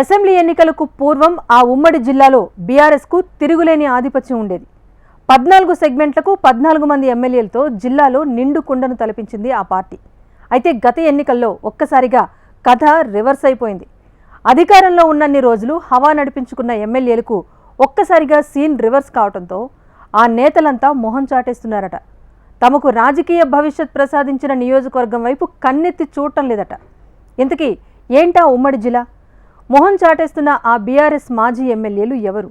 Assembly ఎన్నికలకు పూర్వం ఆ ఉమ్మడి జిల్లాలో బీఆర్ఎస్కు తిరుగులేని ఆధిపత్యం ఉండేది. పద్నాలుగు సెగ్మెంట్లకు పద్నాలుగు మంది ఎమ్మెల్యేలతో జిల్లాలో నిండు కుండను తలపించింది ఆ పార్టీ. అయితే గత ఎన్నికల్లో ఒక్కసారిగా కథ రివర్స్ అయిపోయింది. అధికారంలో ఉన్నన్ని రోజులు హవా నడిపించుకున్న ఎమ్మెల్యేలకు ఒక్కసారిగా సీన్ రివర్స్ కావడంతో ఆ నేతలంతా మొహం చాటేస్తున్నారట. తమకు రాజకీయ భవిష్యత్ ప్రసాదించిన నియోజకవర్గం వైపు కన్నెత్తి చూడటం లేదట. ఇంతకీ ఏంటా ఉమ్మడి జిల్లా? మొహం చాటేస్తున్న ఆ బీఆర్ఎస్ మాజీ ఎమ్మెల్యేలు ఎవరు?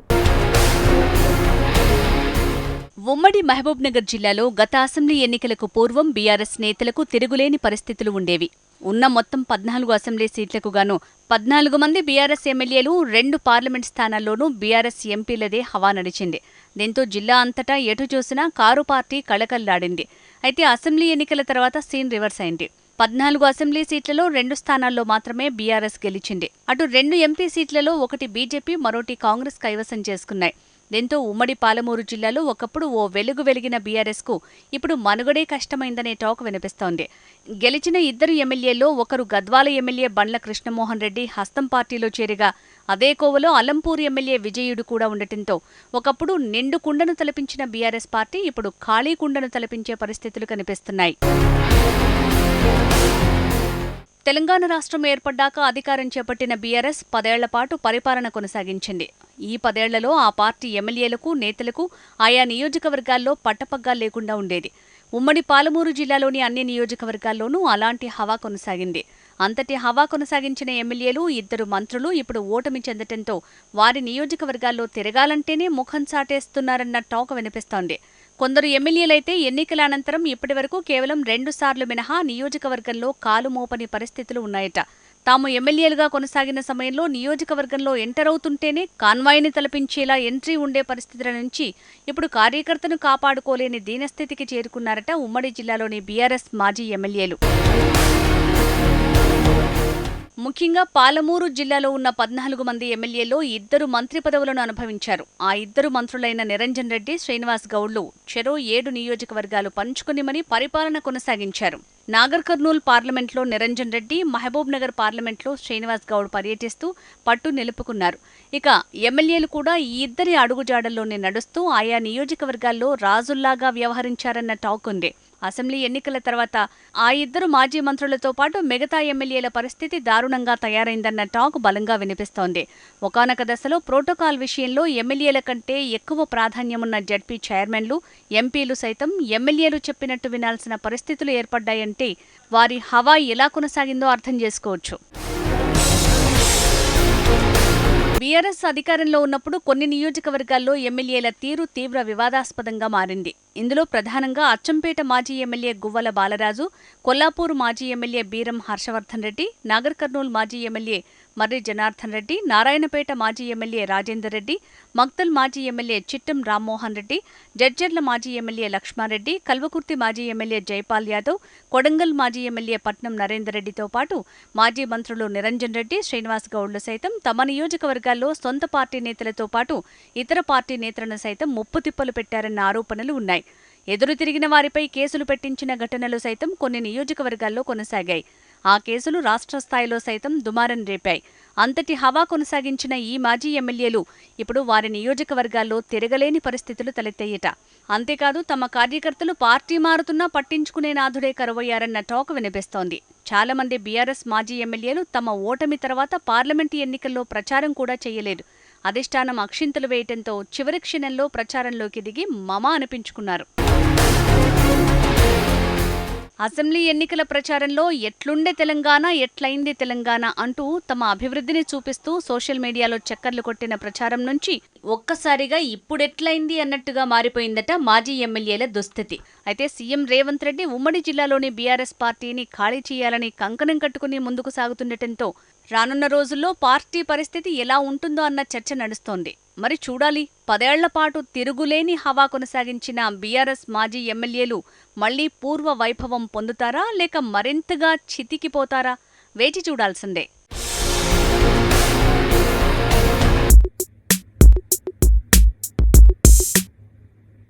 ఉమ్మడి మహబూబ్నగర్ జిల్లాలో గత అసెంబ్లీ ఎన్నికలకు పూర్వం బీఆర్ఎస్ నేతలకు తిరుగులేని పరిస్థితులు ఉండేవి. ఉన్న మొత్తం పద్నాలుగు అసెంబ్లీ సీట్లకు గాను పద్నాలుగు మంది బీఆర్ఎస్ ఎమ్మెల్యేలు రెండు పార్లమెంట్ స్థానాల్లోనూ బీఆర్ఎస్ ఎంపీలదే హవా నడిచింది. దీంతో జిల్లా అంతటా ఎటు చూసినా కారు పార్టీ కళకల్లాడింది అయితే అసెంబ్లీ ఎన్నికల తర్వాత సీన్ రివర్స్ అయింది. పద్నాలుగు అసెంబ్లీ సీట్లలో రెండు స్థానాల్లో మాత్రమే బీఆర్ఎస్ గెలిచింది. అటు రెండు ఎంపీ సీట్లలో ఒకటి బీజేపీ మరోటి కాంగ్రెస్ కైవసం చేసుకున్నాయి. దీంతో ఉమ్మడి పాలమూరు జిల్లాలో ఒకప్పుడు ఓ వెలుగు వెలిగిన బీఆర్ఎస్కు ఇప్పుడు మనుగడే కష్టమైందనే టాక్ వినిపిస్తోంది. గెలిచిన ఇద్దరు ఎమ్మెల్యేల్లో ఒకరు గద్వాల ఎమ్మెల్యే బండ్ల కృష్ణమోహన్ రెడ్డి హస్తం పార్టీలో చేరిగా అదే కోవలో అలంపూర్ ఎమ్మెల్యే విజయుడు కూడా ఉండటంతో ఒకప్పుడు నిండు కుండను తలపించిన బీఆర్ఎస్ పార్టీ ఇప్పుడు ఖాళీ కుండను తలపించే పరిస్థితులు కనిపిస్తున్నాయి. తెలంగాణ రాష్ట్రం ఏర్పడ్డాక అధికారం చేపట్టిన బీఆర్ఎస్ పదేళ్ళ పాటు పరిపాలన కొనసాగించింది. ఈ పదేళ్ళలో ఆ పార్టీ ఎమ్మెల్యేలకు నేతలకు ఆయా నియోజకవర్గాల్లో పట్టపగ్గా లేకుండా ఉండేది. ఉమ్మడి పాలమూరు జిల్లాలోని అన్ని నియోజకవర్గాల్లోనూ అలాంటి హవా కొనసాగింది. అంతటి హవా కొనసాగించిన ఎమ్మెల్యేలు ఇద్దరు మంత్రులు ఇప్పుడు ఓటమి చెందటంతో వారి నియోజకవర్గాల్లో తిరగాలంటేనే ముఖం చాటేస్తున్నారన్న టాక్ వినిపిస్తోంది. కొందరు ఎమ్మెల్యేలైతే ఎన్నికల అనంతరం ఇప్పటివరకు కేవలం రెండు సార్లు మినహా నియోజకవర్గంలో కాలు మోపని పరిస్థితులు ఉన్నాయట. తాము ఎమ్మెల్యేలుగా కొనసాగిన సమయంలో నియోజకవర్గంలో ఎంటర్ అవుతుంటేనే కాన్వాయ్ని తలపించేలా ఎంట్రీ ఉండే పరిస్థితుల నుంచి ఇప్పుడు కార్యకర్తను కాపాడుకోలేని దీనస్థితికి చేరుకున్నారట ఉమ్మడి జిల్లాలోని బీఆర్ఎస్ మాజీ ఎమ్మెల్యేలు. ముఖ్యంగా పాలమూరు జిల్లాలో ఉన్న పద్నాలుగు మంది ఎమ్మెల్యేలో ఇద్దరు మంత్రి పదవులను అనుభవించారు. ఆ ఇద్దరు మంత్రులైన నిరంజన్ రెడ్డి శ్రీనివాస్ గౌడ్లు చెరో ఏడు నియోజకవర్గాలు పంచుకుని మరీ పరిపాలన కొనసాగించారు. నాగర్ కర్నూల్ పార్లమెంట్లో నిరంజన్ రెడ్డి మహబూబ్ నగర్ పార్లమెంట్లో శ్రీనివాస్ గౌడ్ పర్యటిస్తూ పట్టు నిలుపుకున్నారు. ఇక ఎమ్మెల్యేలు కూడా ఈ ఇద్దరి అడుగుజాడల్లోనే నడుస్తూ ఆయా నియోజకవర్గాల్లో రాజుల్లాగా వ్యవహరించారన్న టాక్ ఉంది. అసెంబ్లీ ఎన్నికల తర్వాత ఆ ఇద్దరు మాజీ మంత్రులతో పాటు మిగతా ఎమ్మెల్యేల పరిస్థితి దారుణంగా తయారైందన్న టాక్ బలంగా వినిపిస్తోంది. ఒకనొక దశలో ప్రోటోకాల్ విషయంలో ఎమ్మెల్యేల కంటే ఎక్కువ ప్రాధాన్యమున్న జడ్పీ చైర్మన్లు ఎంపీలు సైతం ఎమ్మెల్యేలు చెప్పినట్టు వినాల్సిన పరిస్థితులు ఏర్పడ్డాయంటే వారి హవా ఎలా కొనసాగిందో అర్థం చేసుకోవచ్చు. టీఆర్ఎస్ అధికారంలో ఉన్నప్పుడు కొన్ని నియోజకవర్గాల్లో ఎమ్మెల్యేల తీరు తీవ్ర వివాదాస్పదంగా మారింది. ఇందులో ప్రధానంగా అచ్చంపేట మాజీ ఎమ్మెల్యే గువ్వల బాలరాజు కొల్లాపూర్ మాజీ ఎమ్మెల్యే బీరం హర్షవర్ధన్ రెడ్డి నాగర్ కర్నూల్ మాజీ ఎమ్మెల్యే మర్రి జనార్దన్ రెడ్డి నారాయణపేట మాజీ ఎమ్మెల్యే రాజేందర్ రెడ్డి మక్తల్ మాజీ ఎమ్మెల్యే చిట్టం రామ్మోహన్ రెడ్డి జడ్జర్ల మాజీ ఎమ్మెల్యే లక్ష్మారెడ్డి కల్వకుర్తి మాజీ ఎమ్మెల్యే జైపాల్ యాదవ్ కొడంగల్ మాజీ ఎమ్మెల్యే పట్నం నరేందర్ రెడ్డితో పాటు మాజీ మంత్రులు నిరంజన్ రెడ్డి శ్రీనివాస్ గౌడ్లు సైతం తమ నియోజకవర్గాల్లో సొంత పార్టీ నేతలతో పాటు ఇతర పార్టీ నేతలను సైతం ముప్పు తిప్పలు పెట్టారన్న ఆరోపణలు ఉన్నాయి. ఎదురు తిరిగిన వారిపై కేసులు పెట్టించిన ఘటనలు సైతం కొన్ని నియోజకవర్గాల్లో కొనసాగాయి. ఆ కేసులు రాష్ట్ర స్థాయిలో సైతం దుమారం రేపాయి. అంతటి హవా కొనసాగించిన ఈ మాజీ ఎమ్మెల్యేలు ఇప్పుడు వారి నియోజకవర్గాల్లో తిరగలేని పరిస్థితులు తలెత్తాయట. అంతేకాదు తమ కార్యకర్తలు పార్టీ మారుతున్నా పట్టించుకునే నాథుడే కరువయ్యారన్న టాక్ వినిపిస్తోంది. చాలా మంది బీఆర్ఎస్ మాజీ ఎమ్మెల్యేలు తమ ఓటమి తర్వాత పార్లమెంటు ఎన్నికల్లో ప్రచారం కూడా చేయలేదు. అధిష్టానం అక్షింతలు వేయటంతో చివరి క్షణంలో ప్రచారంలోకి దిగి మమ అనిపించుకున్నారు. అసెంబ్లీ ఎన్నికల ప్రచారంలో ఎట్లుండే తెలంగాణ ఎట్లయింది తెలంగాణ అంటూ తమ అభివృద్ధిని చూపిస్తూ సోషల్ మీడియాలో చక్కర్లు కొట్టిన ప్రచారం నుంచి ఒక్కసారిగా ఇప్పుడెట్లయింది అన్నట్టుగా మారిపోయిందట మాజీ ఎమ్మెల్యేల దుస్థితి. అయితే సీఎం రేవంత్ రెడ్డి ఉమ్మడి జిల్లాలోని బీఆర్ఎస్ పార్టీని ఖాళీ చేయాలని కంకణం కట్టుకుని ముందుకు సాగుతుండటంతో రానున్న రోజుల్లో పార్టీ పరిస్థితి ఎలా ఉంటుందో అన్న చర్చ నడుస్తోంది. మరి చూడాలి. పదేళ్ళ పాటు తిరుగులేని హవా కొనసాగించిన బీఆర్ఎస్ మాజీ ఎమ్మెల్యేలు మళ్ళీ పూర్వ వైభవం పొందుతారా లేక మరింతగా చితికిపోతారా? వేచి చూడాల్సిందే.